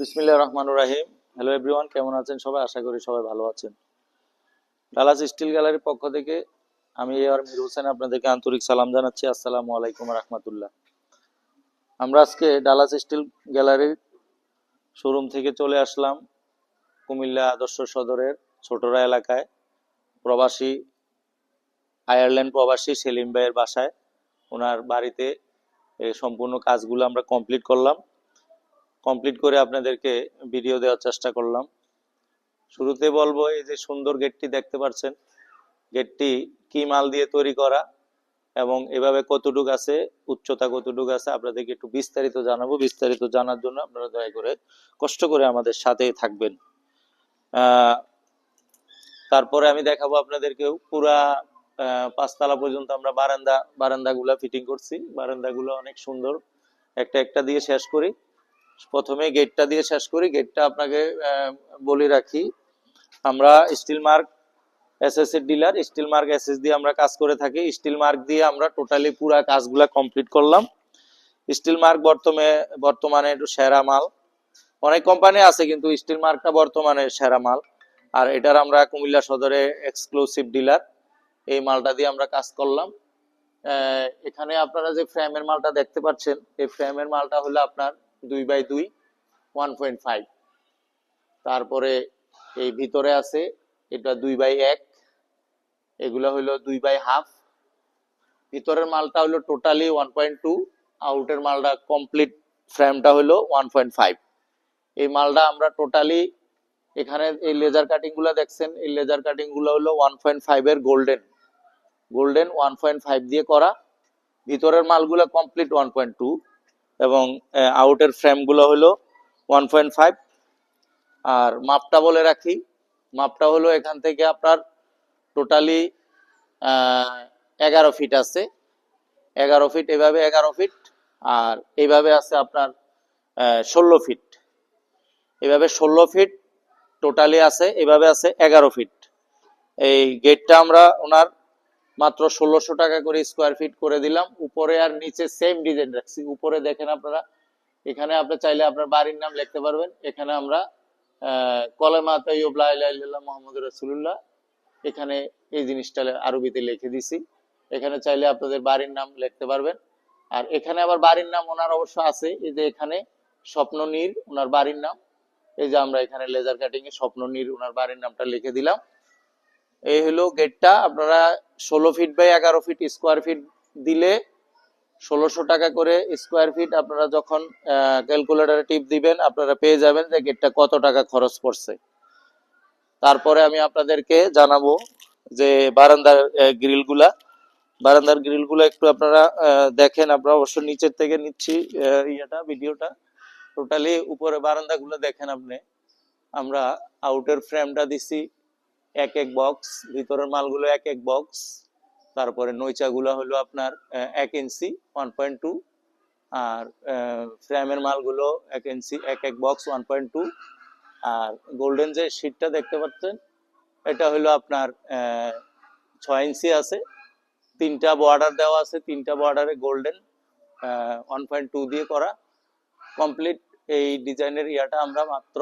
বিসমিল্লাহ রহমানুর রাহিম। Hello everyone কেমন আছেন সবাই? আশা করি সবাই ভালো আছেন। ডালাস স্টিল গ্যালারির পক্ষ থেকে আমি এ আর মির হোসেন আপনাদেরকে আন্তরিক সালাম জানাচ্ছি। আসসালামু আলাইকুম রহমতুল্লাহ। আমরা আজকে ডালাস স্টিল গ্যালারির শোরুম থেকে চলে আসলাম কুমিল্লা আদর্শ সদরের ছোটরা এলাকায়। প্রবাসী, আয়ারল্যান্ড প্রবাসী সেলিম ভাইয়ের বাসায়। ওনার বাড়িতে সম্পূর্ণ কাজগুলো আমরা কমপ্লিট করলাম। কমপ্লিট করে আপনাদেরকে ভিডিও দেওয়ার চেষ্টা করলাম। শুরুতে বলব, এই যে সুন্দর গেটটি দেখতে পাচ্ছেন গেটটি কি মাল দিয়ে তৈরি করা এবং এভাবে কতটুক আছে, উচ্চতা কতটুক আছে, আপনাদেরকে একটু বিস্তারিত জানাব। বিস্তারিত জানার জন্য আপনারা দয়া করে কষ্ট করে আমাদের সাথেই থাকবেন। তারপরে আমি দেখাবো আপনাদেরকে পুরা পাঁচতলা পর্যন্ত আমরা বারান্দা, বারান্দাগুলা ফিটিং করছি। বারান্দাগুলো অনেক সুন্দর। একটা একটা দিয়ে শেষ করি। প্রথমে গেটটা দিয়ে শেষ করি গেটটা আপনাকে বলে রাখি। আমরা স্টিল মার্ক এসএস এর ডিলার স্টিল মার্ক এসএস দিয়ে আমরা কাজ করে থাকি। স্টিল মার্ক দিয়ে আমরা টোটালি পুরা কাজগুলা কমপ্লিট করলাম। স্টিল মার্ক বর্তমানে বর্তমানে একটু সেরা মাল। অনেক কোম্পানি আছে কিন্তু স্টিল মার্কটা বর্তমানে সেরা মাল। আর এটার আমরা কুমিল্লা সদরে এক্সক্লুসিভ ডিলার এই মালটা দিয়ে আমরা কাজ করলাম। এখানে আপনারা যে ফ্রেমের মালটা দেখতে পাচ্ছেন, এই ফ্রেমের মালটা হলো আপনার দুই বাই দুই ওয়ান পয়েন্ট ফাইভ তারপরে এই ভিতরে আছে, এটা দুই বাই এক, এগুলো হলো দুই বাই হাফ। ভিতরের মালটা হলো টোটালি ওয়ান পয়েন্ট টু আউটের মালটা কমপ্লিট ফ্রেমটা হলো ওয়ান পয়েন্ট ফাইভ এই মালটা আমরা টোটালি এখানে এই লেজার কাটিংগুলা দেখছেন, এই লেজার কাটিংগুলো হলো ওয়ান পয়েন্ট ফাইভ এর golden golden one point five দিয়ে করা। ভিতরের মালগুলো কমপ্লিট ওয়ান পয়েন্ট টু এবং আউটের ফ্রেমগুলো হলো ওয়ান পয়েন্ট ফাইভ আর মাপটা বলে রাখি, মাপটা হলো এখান থেকে আপনার টোটালি এগারো ফিট আছে। এগারো ফিট এভাবে এগারো ফিট আর এইভাবে আছে আপনার ষোলো ফিট এভাবে ষোলো ফিট টোটালি আছে, এভাবে আছে এগারো ফিট এই গেটটা আমরা ওনার মাত্র ষোলোশো টাকা করে স্কোয়ার ফিট করে দিলাম। উপরে আর নিচে সেম ডিজাইন রাখছি। উপরে দেখেন আপনারা, এখানে আপনি চাইলে আপনার বাড়ির নাম লিখতে পারবেন। এখানে আমরা কলেমা ইল্লাল্লাহ মুহাম্মদ রাসূলুল্লাহ, এখানে এই জিনিসটা আরবিতে লিখে দিছি। এখানে চাইলে আপনাদের বাড়ির নাম লিখতে পারবেন। আর এখানে আবার বাড়ির নাম ওনার অবশ্য আছে। এই যে এখানে স্বপ্ন নীর ওনার বাড়ির নাম, এই যে আমরা এখানে লেজার কাটিং এ স্বপ্ন নীর ওনার বাড়ির নামটা লিখে দিলাম। এই হলো গেটটা আপনারা ষোলো ফিট বাই এগারো ফিট স্কোয়ার ফিট দিলে ষোলোশো টাকা করে স্কোয়ার ফিট আপনারা যখন ক্যালকুলেটারে টিপ দিবেন, আপনারা পেয়ে যাবেন যে গেটটা কত টাকা খরচ পড়ছে। তারপরে আমি আপনাদেরকে জানাব যে বারান্দার গ্রিলগুলা বারান্দার গ্রিলগুলা একটু আপনারা দেখেন আপনারা অবশ্য নিচের থেকে নিচ্ছি ইয়েটা, ভিডিওটা। টোটালি উপরে বারান্দাগুলো দেখেন আপনি। আমরা আউটের ফ্রেমটা দিছি। এক এক বক্স ভিতরের মালগুলো এক এক বক্স তারপরে নৈচাগুলো হলো আপনার এক ইঞ্চি ওয়ান পয়েন্ট টু আর ফ্রেমের মালগুলো এক ইঞ্চি এক এক বক্স ওয়ান পয়েন্ট টু আর গোল্ডেন যে শীটটা দেখতে পাচ্ছেন, এটা হলো আপনার ছয় ইঞ্চি আছে, তিনটা বর্ডার দেওয়া আছে, তিনটা বর্ডারে গোল্ডেন ওয়ান পয়েন্ট টু দিয়ে করা। কমপ্লিট এই ডিজাইনের ইয়াটা আমরা মাত্র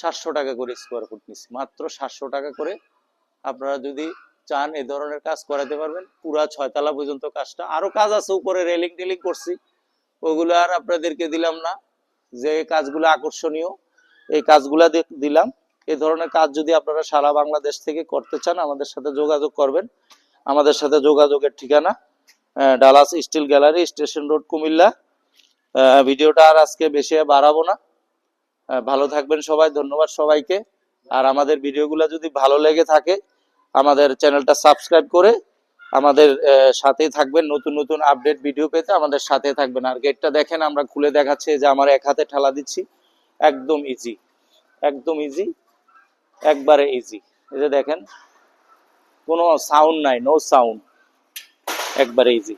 সাতশো টাকা করে স্কোয়ার ফুট নিচ্ছি। মাত্র সাতশো টাকা করে আপনারা যদি চান এই ধরনের কাজ করাতে পারবেন। পুরা ছয়তলা পর্যন্ত কাজটা। আরও কাজ আছে উপরে রেলিং টেলিং করছি। ওগুলো আর আপনাদেরকে দিলাম না। যে কাজগুলো আকর্ষণীয়, এই কাজগুলা দিলাম। এই ধরনের কাজ যদি আপনারা সারা বাংলাদেশ থেকে করতে চান, আমাদের সাথে যোগাযোগ করবেন। আমাদের সাথে যোগাযোগের ঠিকানা Dallas steel gallery station road Comilla. ভিডিওটা আর আজকে বেশি বাড়াবো না। ভালো থাকবেন সবাই, ধন্যবাদ সবাইকে। আর আমাদের ভিডিওগুলো যদি ভালো লেগে থাকে, আমাদের চ্যানেলটা সাবস্ক্রাইব করে আমাদের সাথেই থাকবেন। নতুন নতুন আপডেট ভিডিও পেতে আমাদের সাথে থাকবেন। আর গেটটা দেখেন, আমরা খুলে দেখাচ্ছি যে আমার এক হাতে ঠেলা দিচ্ছি। একদম ইজি একদম ইজি একবারে ইজি এই যে দেখেন, কোনো সাউন্ড নাই নো সাউন্ড একবারে ইজি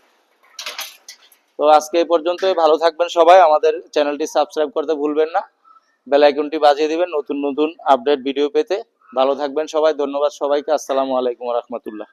তো আজকে এই পর্যন্তই, ভালো থাকবেন সবাই। আমাদের চ্যানেলটি সাবস্ক্রাইব করতে ভুলবেন না। বেল আইকনটি বাজিয়ে দিবেন নতুন নতুন আপডেট ভিডিও পেতে। ভালো থাকবেন সবাই, ধন্যবাদ সবাইকে। আসসালামু আলাইকুম রহমতুল্লাহ।